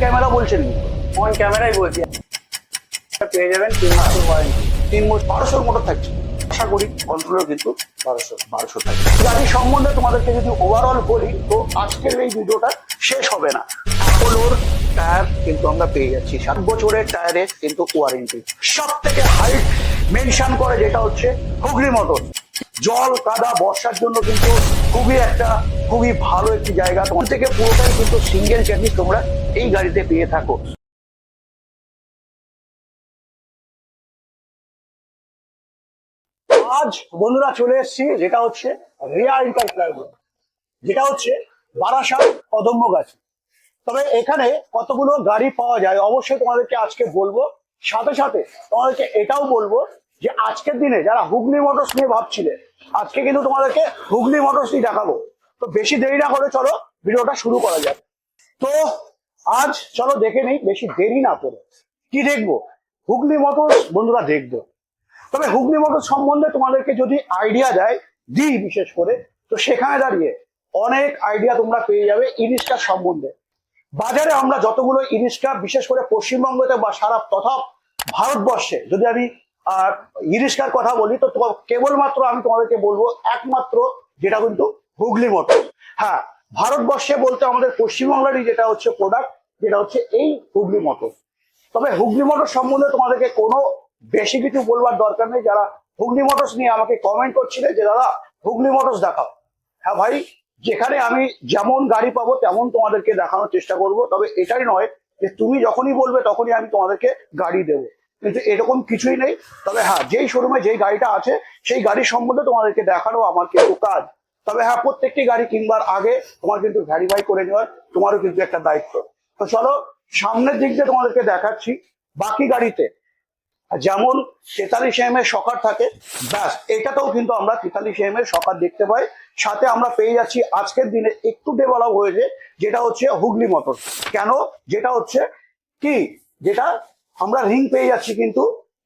Camera বলছেন on ক্যামেরাই বলছি। পেয়ে যাবেন তিন মাসের ওয়ারেন্টি তিন মোট বারোশোর মোটর থাকছে। আশা করি কন্ট্রোলার কিন্তু বারোশো বারোশো থাকবে। গাড়ি সম্বন্ধে তোমাদেরকে যদি ওভারঅল বলি, তো আজকের এই ভিডিওটা শেষ হবে না। অ্যাপোলোর টায়ার কিন্তু আমরা পেয়ে যাচ্ছি। সাত বছরের টায়ারে কিন্তু ওয়ারেন্টি সব থেকে হাইট মেনশন করে যেটা হচ্ছে হুগলি মোটর জল, কাদা, বর্ষার জন্য কিন্তু খুবই একটা, খুবই ভালো একটি জায়গা। তোমার থেকে পুরোটাই কিন্তু সিঙ্গেল চাকরি তোমরা এই গাড়িতে পেয়ে থাকো। আজ বন্ধুরা চলে এসেছি, যেটা হচ্ছে রিয়া ইন্টারপ্রাইজ যেটা হচ্ছে বারাসাত কদম্ব গাছ। তবে এখানে কতগুলো গাড়ি পাওয়া যায়, অবশ্যই তোমাদেরকে আজকে বলব। সাথে সাথে তোমাদেরকে এটাও বলব যে আজকের দিনে যারা হুগলি মোটরস নিয়ে ভাবছিলে, আজকে কিন্তু তোমাদেরকে হুগলি মোটরসই দেখাবো। তো বেশি দেরি না করে চলো, ভিডিওটা শুরু করা যাক। তো আজ চলো দেখে নেই, বেশি দেরি না করে। কি দেখব? হুগলি মোটরস, বন্ধুরা দেখব। তবে হুগলি মোটর সম্বন্ধে তোমাদেরকে যদি আইডিয়া দেয়, দিই বিশেষ করে, তো সেখানে দাঁড়িয়ে অনেক আইডিয়া তোমরা পেয়ে যাবে ইরিস্কার সম্বন্ধে। বাজারে আমরা যতগুলো ইরিস্কা বিশেষ করে পশ্চিমবঙ্গতে বা সারা তথা ভারতবর্ষে, যদি আমি আহ, ইরিস্কার কথা বলি তো কেবলমাত্র আমি তোমাদেরকে বলব একমাত্র যেটা কিন্তু হুগলি মোটর। হ্যাঁ ভারতবর্ষে বলতে আমাদের পশ্চিমবাংলারই যেটা হচ্ছে প্রোডাক্ট যেটা হচ্ছে এই হুগলি মোটর। তবে হুগলি মোটর সম্বন্ধে তোমাদেরকে কোনো বেশি কিছু বলবার দরকার নেই। যারা হুগলি মোটরস নিয়ে আমাকে কমেন্ট করছিলে যে দাদা হুগলি মোটরস দেখাও। হ্যাঁ ভাই যেখানে আমি যেমন গাড়ি পাবো তেমন তোমাদেরকে দেখানোর চেষ্টা করব। তবে এটাই নয় যে তুমি যখনই বলবে তখনই আমি তোমাদেরকে গাড়ি দেবো। কিন্তু এরকম কিছুই নেই। তবে হ্যাঁ যেই শোরুমে যেই গাড়িটা আছে, সেই গাড়ির সম্বন্ধে তোমাদেরকে দেখানো আমার কিন্তু কাজ। তবে হ্যাঁ প্রত্যেকটি গাড়ি কিনবার আগে তোমার কিন্তু ভ্যারিফাই করে নেওয়ার তোমারও কিন্তু একটা দায়িত্ব। তো চলো, সামনের দিক দিয়ে তোমাদেরকে দেখাচ্ছি বাকি গাড়িতে। যেমন তেতাল্লিশ এম এর সকার থাকে, ব্যাস, এটাতেও কিন্তু আমরা তেতাল্লিশ এম এর সকার দেখতে পাই। সাথে আমরা পেয়ে যাচ্ছি আজকের দিনে একটু ডেভেলপ হয়েছে, যেটা হচ্ছে হুগলি মোটর কেন? যেটা হচ্ছে কি? যেটা আমরা রিং পেয়ে যাচ্ছি কিন্তু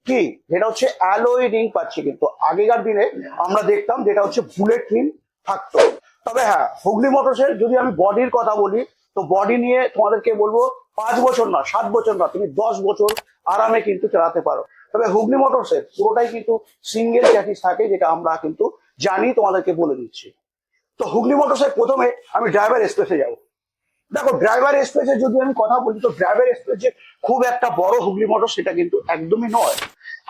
কি? যেটা হচ্ছে অ্যালোয় রিং পাচ্ছি কিন্তু। আগেকার দিনে আমরা দেখতাম যেটা হচ্ছে বুলেট রিং থাকতো। তবে হ্যাঁ হুগলি মোটরসের যদি আমি বডির কথা বলি, তো বডি নিয়ে তোমাদেরকে বলব পাঁচ বছর না, সাত বছর না, তুমি দশ বছর আরামে কিন্তু চালাতে পারো। তবে হুগলি মোটরসের পুরোটাই কিন্তু সিঙ্গেল চ্যাটিস থাকে, যেটা আমরা কিন্তু জানি, তোমাদেরকে বলে দিচ্ছি। তো হুগলি মোটরসের প্রথমে আমি ড্রাইভার এক্সপ্রেসে যাব। দেখো ড্রাইভার এক্সপ্রেসের যদি আমি কথা বলি, তো ড্রাইভার এক্সপ্রেস যে খুব একটা বড় হুগলি মোটর সেটা কিন্তু একদমই নয়।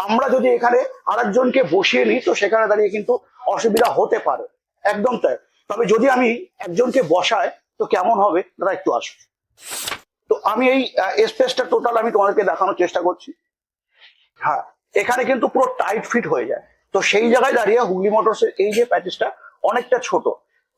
আমরা যদি এখানে আরেকজনকে বসিয়ে নিই, তো সেখানে দাঁড়িয়ে কিন্তু অসুবিধা হতে পারে। একদম তাই। তবে যদি আমি একজনকে বসাই, তো কেমন হবে? দাদা, একটু আসো তো আমি এই স্পেসটা টোটাল আমি তোমাদেরকে দেখানোর চেষ্টা করছি। হ্যাঁ এখানে কিন্তু পুরো টাইট ফিট হয়ে যায়। তো সেই জায়গায় দাঁড়িয়ে হুগলি মোটরস এই যে প্যাকেজটা অনেকটা ছোট।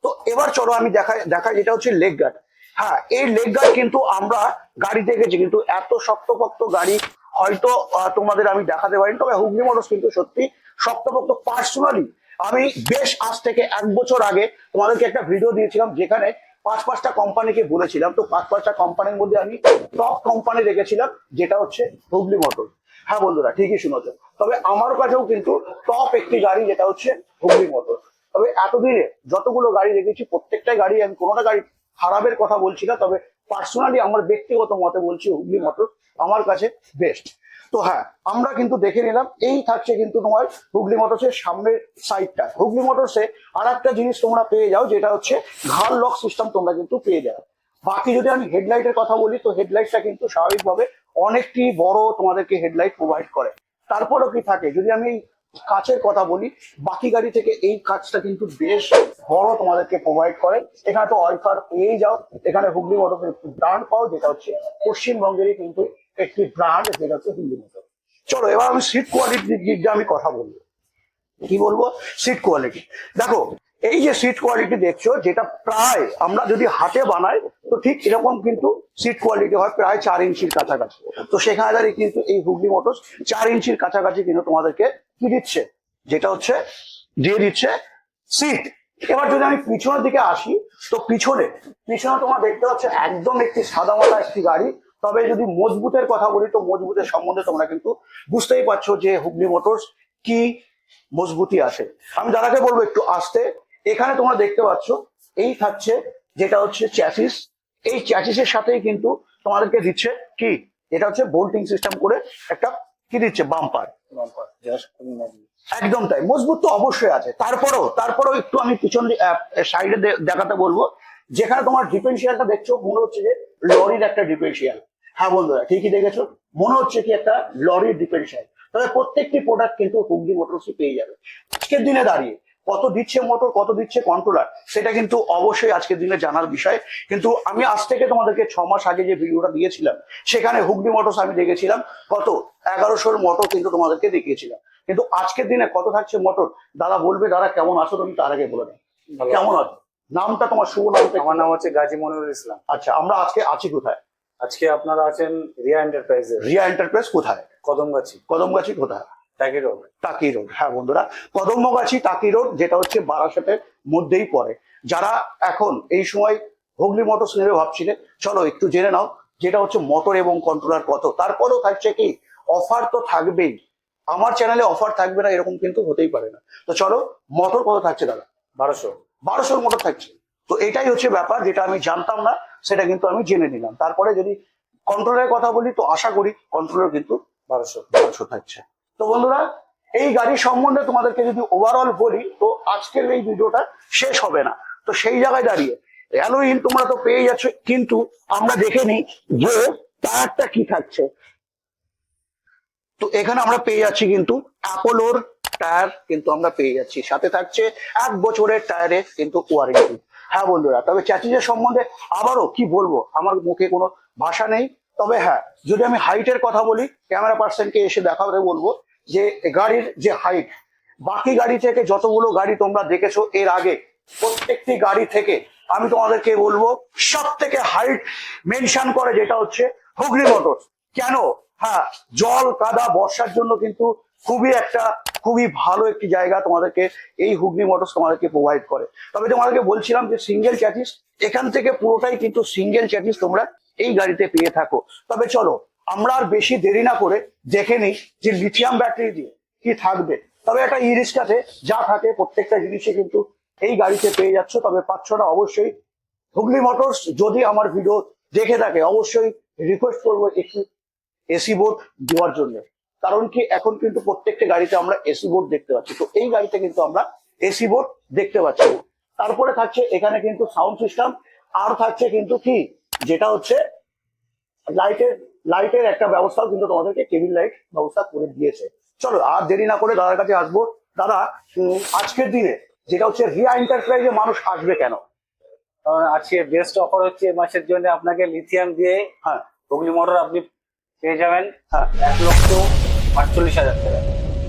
তো এবার চলো আমি দেখাই দেখাই যেটা হচ্ছে লেগ গার্ড হ্যাঁ এই লেগ গার্ড কিন্তু আমরা গাড়ি দেখেছি, কিন্তু এত শক্তপোক্ত গাড়ি হয়তো তোমাদের আমি দেখাতে পারিনি, তবে হুগলি মোটরস কিন্তু সত্যি শক্তপোক্ত পার্সোনালি আমি বেশ আজ থেকে এক বছর আগে তোমাদেরকে একটা ভিডিও দিয়েছিলাম, যেখানে পাঁচ পাঁচটা কোম্পানিকে বলেছিলাম। তো পাঁচ পাঁচটা কোম্পানির মধ্যে আমি টপ কোম্পানি রেখেছিলাম, যেটা হচ্ছে হুগলি মোটর হ্যাঁ বন্ধুরা, ঠিকই শুনেছ। তবে আমার কাছেও কিন্তু টপ একটি গাড়ি যেটা হচ্ছে হুগলি মোটর তবে এতদিনে যতগুলো গাড়ি রেখেছি প্রত্যেকটা গাড়ি, আমি কোনোটা গাড়ি খারাপের কথা বলছি না, তবে পার্সোনালি আমার ব্যক্তিগত মতে বলছি হুগলি মোটর আমার কাছে বেস্ট তো হ্যাঁ আমরা কিন্তু দেখে নিলাম, এই থাকছে কিন্তু তোমার হুগলি মোটরসের সামনের সাইডটা হুগলি মোটরসে আর একটা জিনিস তোমরা পেয়ে যাও, যেটা হচ্ছে ঘাড় লক সিস্টেম তোমরা কিন্তু পেয়ে যাও বাকি যদি আমি হেডলাইটের কথা বলি, তো হেডলাইটটা কিন্তু স্বাভাবিকভাবে অনেকটি বড় তোমাদেরকে হেডলাইট প্রোভাইড করে। তারপরেও কি থাকে, যদি আমি কাচের কথা বলি, বাকি গাড়ি থেকে এই কাজটা কিন্তু বেশ বড় তোমাদেরকে প্রোভাইড করে। এখানে তো অল্ফার পেয়েই যাও, এখানে হুগলি মোটর একটি পাও, যেটা হচ্ছে পশ্চিমবঙ্গেরই কিন্তু একটি ব্র্যান্ড যেটা হচ্ছে হুগলি মোটর চলো, এবার আমি সিট কোয়ালিটির দিয়ে আমি কথা বলব। কি বলব? সিট কোয়ালিটি দেখো, এই যে সিট কোয়ালিটি দেখছ, যেটা প্রায় আমরা যদি হাতে বানাই, তো ঠিক এরকম কিন্তু সিট কোয়ালিটি হয় প্রায় চার ইঞ্চির কাছাকাছি। তো সেখানে কিন্তু এই হুগলি মোটরস চার ইঞ্চির কাছাকাছি কিন্তু তোমাদেরকে কি দিচ্ছে? যেটা হচ্ছে দিয়ে দিচ্ছে সিট এবার যদি আমি পিছনের দিকে আসি, তো পিছনে পিছনে তোমরা দেখতে পাচ্ছ একদম একটি সাদা মাথা একটি গাড়ি। তবে যদি মজবুতের কথা বলি, তো মজবুতের সম্বন্ধে তোমরা কিন্তু বুঝতেই পারছ যে হুগলি মোটরস কি মজবুতি আছে। আমি দাদাকে বলব একটু আসতে। এখানে তোমরা দেখতে পাচ্ছ, এই থাকছে যেটা হচ্ছে চ্যাসিস এই চ্যাচিসের সাথেই কিন্তু তোমাদেরকে দিচ্ছে কি? এটা হচ্ছে বোল্টিং সিস্টেম করে একটা কি দিচ্ছে? বাম্পার একদম তাই মজবুত তো অবশ্যই আছে। তারপরও তারপরও একটু আমি পিছন সাইডে দেখাতে বলব। যেখানে তোমার ডিফারেন্সিয়ালটা দেখছ মনে হচ্ছে যে লরির একটা ডিফেন্সিয়াল হ্যাঁ বন্ধুরা ঠিকই দেখেছ। মনে হচ্ছে কি একটা লরির ডিফেন্সিয়াল তবে প্রত্যেকটি প্রোডাক্ট কিন্তু হুগলি মোটরসই পেয়ে যাবে। আজকের দিনে দাঁড়িয়ে কত দিচ্ছে মোটর কত দিচ্ছে কন্ট্রোলার সেটা কিন্তু অবশ্যই আজকের দিনে জানার বিষয়। কিন্তু আমি আজ থেকে তোমাদেরকে ছ মাস আগে যে ভিডিওটা দিয়েছিলাম সেখানে হুগলি মোটরস আমি দেখেছিলাম কত? এগারোশোর মোটর কিন্তু তোমাদেরকে দেখিয়েছিলাম। কিন্তু আজকের দিনে কত থাকছে মোটর দাদা বলবে দাদা কেমন আছো তুমি? তার আগে বলে দাও। কেমন আছো? নামটা তোমার শুভ নামটা আমার নাম হচ্ছে গাজী মনিরুল ইসলাম। আচ্ছা আমরা আজকে আছি কোথায়? আজকে আপনারা আছেন রিয়া এন্টারপ্রাইজের রিয়া এন্টারপ্রাইজ কোথায়? কদমগাছি। কদমগাছি কোথায়? টাকি রোড টাকি রোড হ্যাঁ বন্ধুরা কদমগাছি টাকি রোড যেটা হচ্ছে বারাসাতের মধ্যেই পড়ে। যারা এখন এই সময় হুগলি মোটরস নেবে ভাবছিলেন চলো একটু জেনে নাও যেটা হচ্ছে মোটর এবং কন্ট্রোলার কত। তারপরেও থাকছে কি অফার তো থাকবেই। আমার চ্যানেলে অফার থাকবে না এরকম কিন্তু হতেই পারে না। তো চলো মোটর কত থাকছে দাদা? বারোশো। বারোশোর মোটর থাকছে। তো এটাই হচ্ছে ব্যাপার যেটা আমি জানতাম না সেটা কিন্তু আমি জেনে নিলাম। তারপরে যদি কন্ট্রোলের কথা বলি তো আশা করি কন্ট্রোলার কিন্তু বারোশো। বারোশো থাকছে। তো বন্ধুরা, এই গাড়ি সম্বন্ধে তোমাদেরকে যদি ওভারঅল বলি, তো আজকের এই ভিডিওটা শেষ হবে না। তো সেই জায়গায় দাঁড়িয়ে অ্যালোইন তোমরা তো পেয়ে যাচ্ছ, কিন্তু আমরা দেখে নিই যে টায়ারটা কি থাকছে। তো এখানে আমরা পেয়ে যাচ্ছি কিন্তু অ্যাপোলোর টায়ার কিন্তু আমরা পেয়ে যাচ্ছি। সাথে থাকছে এক বছরের টায়ারে কিন্তু ওয়ারেন্টি হ্যাঁ বন্ধুরা, তবে চ্যাচিজের সম্বন্ধে আবারও কি বলব? আমার মুখে কোনো ভাষা নেই। তবে হ্যাঁ যদি আমি হাইটের কথা বলি ক্যামেরা পার্সনকে এসে দেখাতে বলব যে গাড়ির যে হাইট বাকি গাড়ি থেকে যতগুলো গাড়ি তোমরা দেখেছ এর আগে, প্রত্যেকটি গাড়ি থেকে আমি তোমাদেরকে বলব সব থেকে হাইট মেনশন করে যেটা হচ্ছে হুগলি মোটরস কেন? হ্যাঁ জল, কাদা, বর্ষার জন্য কিন্তু খুবই একটা, খুবই ভালো একটি জায়গা তোমাদেরকে এই হুগলি মোটরস তোমাদেরকে প্রোভাইড করে। তবে তোমাদেরকে বলছিলাম যে সিঙ্গেল চ্যাটিস এখান থেকে পুরোটাই কিন্তু সিঙ্গেল চ্যাটিস তোমরা এই গাড়িতে পেয়ে থাকো। তবে চলো আমরা আর বেশি দেরি না করে দেখে নিই যে লিথিয়াম ব্যাটারি দিয়ে কি থাকবে। তবে একটা ই রিক্সাতে যা থাকে প্রত্যেকটা জিনিসে কিন্তু এই গাড়িতে পেয়ে যাচ্ছ, তবে পাচ্ছ না অবশ্যই। হুগলি মোটরস, যদি আমার ভিডিও দেখে থাকে, অবশ্যই রিকোয়েস্ট করব একটি এসি বোর্ড দেওয়ার জন্য। কারণ কি, এখন কিন্তু প্রত্যেকটা গাড়িতে আমরা এসি বোর্ড দেখতে পাচ্ছি। তো এই গাড়িতে কিন্তু আমরা এসি বোর্ড দেখতে পাচ্ছি। তারপরে থাকছে এখানে কিন্তু সাউন্ড সিস্টেম আর থাকছে কিন্তু কি, যেটা হচ্ছে লাইটের লাইটের একটা ব্যবস্থাও কিন্তু তোমাদেরকে কেবিল লাইট ব্যবস্থা করে দিয়েছে। চলো আর দেরি না করে দাদার কাছে আসব। দাদা আজকের দিনে যেটা হচ্ছে রিয়া এন্টারপ্রাইজে মানুষ আসবে কেন? আজকে বেস্ট অফার হচ্ছে এ মাসের জন্য আপনাকে লিথিয়াম দিয়ে হ্যাঁ। হুগলি মোটর আপনি পেয়ে যাবেন হ্যাঁ। এক লক্ষ আটচল্লিশ হাজার টাকা।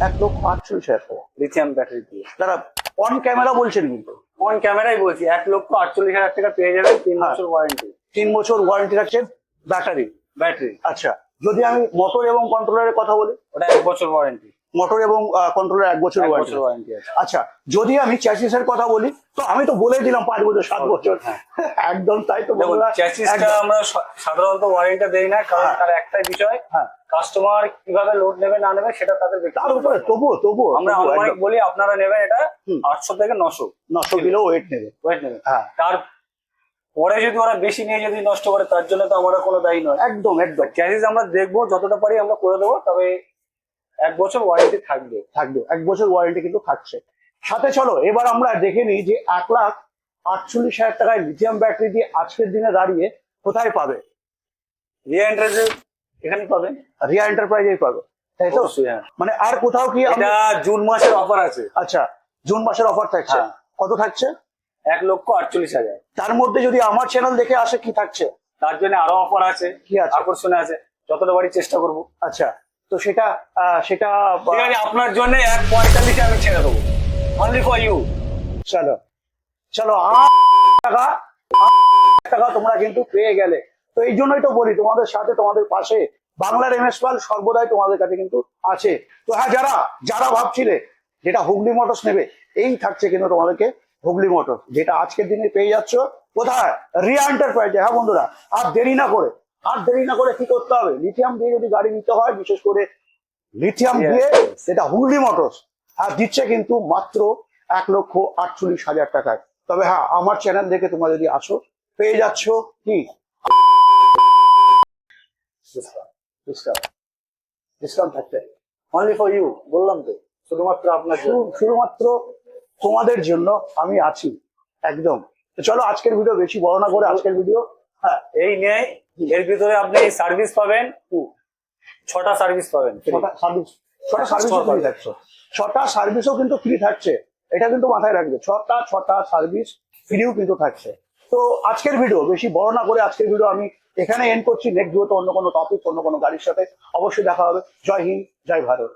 এক লক্ষ আটচল্লিশ হাজার টাকা। লিথিয়াম ব্যাটারি দিয়ে। দাদা অন ক্যামেরা বলছেন কিন্তু। অন ক্যামেরাই বলছি এক লক্ষ আটচল্লিশ হাজার টাকা পেয়ে যাবেন তিন হ্যাঁ। বছর ওয়ারেন্টি তিন বছর ওয়ারেন্টি রাখছে ব্যাটারি ব্যাটারি আচ্ছা যদি আমি মোটর এবং কন্ট্রোলারের কথা বলি? ওটা এক বছর ওয়ারেন্টি মোটর এবং কন্ট্রোলার এক বছর ওয়ারেন্টি ওয়ারেন্টি আচ্ছা যদি আমি চ্যাসিসের কথা বলি তো আমি তো বলে দিলাম পাঁচ বছর সাত বছর। হ্যাঁ। একদম তাই তো চ্যাসিসটা আমরা সাধারণত ওয়ারেন্টিটা দেই না কারণ হ্যাঁ। তার একটাই বিষয় হ্যাঁ। কাস্টমার কীভাবে লোড নেবে না নেবে সেটা তাদের তার উপরে। তবুও তবুও আমরা বলি আপনারা নেবেন এটা। আটশো থেকে নশো নশো কিলো। ওয়েট নেবে। ওয়েট নেবে। হ্যাঁ। তার পরে যদি ওরা বেশি নিয়ে যদি নষ্ট করে তার জন্য তো আমরা কোনো দায়ী নয়। একদম একদম। চ্যাসিস আমরা দেখব যতটা পারি আমরা করে দেবো তবে এক বছর ওয়ারেন্টি থাকবে। থাকবে এক বছর ওয়ারেন্টি কিন্তু থাকছে। সাথে চলো এবার আমরা দেখে নিই যে এক লাখ আটচল্লিশ হাজার টাকায় লিথিয়াম ব্যাটারি দিয়ে আজকের দিনে দাঁড়িয়ে কোথায় পাবে? রিয়া এন্টারেস্ট এখানে পাবেন রিয়া এন্টারপ্রাইজেই পাবে। তাই তো? হ্যাঁ। মানে আর কোথাও কি এটা জুন মাসের অফার আছে। আচ্ছা জুন মাসের অফার থাকছে। হ্যাঁ। কত থাকছে? এক লক্ষ আটচল্লিশ হাজার। তার মধ্যে যদি আমার চ্যানেল দেখে আসে কি থাকছে? তার জন্য আরও অফার আছে কি আছে? আকর্ষণে আছে যতটা বাড়ি চেষ্টা করব। আচ্ছা তো সেটা সেটা আপনার জন্য এক পঁয়তাল্লিশে আমি ছেড়ে দেবো। অনলি ফর ইউ চলো। চলো টাকা টাকা তোমরা কিন্তু পেয়ে গেলে। তো এই জন্যই তো বলি তোমাদের সাথে তোমাদের পাশে বাংলার এমএস পাল সর্বদাই তোমাদের কাছে কিন্তু আছে। তো হ্যাঁ যারা যারা ভাবছিলে যেটা হুগলি মোটরস নেবে এই থাকছে কিন্তু তোমাদেরকে হুগলি মোটর যেটা আজকের দিনে পেয়ে যাচ্ছ কোথায়? রিয়া এন্টারপ্রাইজে হ্যাঁ বন্ধুরা আর দেরি না করে আর দেরি না করে কি করতে হবে? লিথিয়াম দিয়ে যদি গাড়ি নিতে হয় বিশেষ করে লিথিয়াম দিয়ে. সেটা হুগলি মোটরস আর দিচ্ছে কিন্তু মাত্র এক লক্ষ আটচল্লিশ হাজার টাকায়। তবে হ্যাঁ আমার চ্যানেল দেখে তোমরা যদি আসো পেয়ে যাচ্ছ কি? Discount discount only for you বললাম তো শুধুমাত্র আপনার শুধু- শুধুমাত্র তোমাদের জন্য আমি আছি। একদম। চলো আজকের ভিডিও বেশি বড় না করে আজকের ভিডিও। হ্যাঁ এই নিয়ে এর ভিতরে আপনি সার্ভিস পাবেন। ছটা সার্ভিস পাবেন ছটা সার্ভিস ছটা সার্ভিসও ফ্রি থাকছে ছটা সার্ভিসও কিন্তু ফ্রি থাকছে। এটা কিন্তু মাথায় রাখবে। ছটা ছটা সার্ভিস ফ্রিও কিন্তু থাকছে। তো আজকের ভিডিও বেশি বড় না করে আজকের ভিডিও আমি এখানে এন্ড করছি। নেক্সট ভিডিওতে অন্য কোনো টপিক অন্য কোনো গাড়ির সাথে অবশ্যই দেখা হবে। জয় হিন্দ জয় ভারত।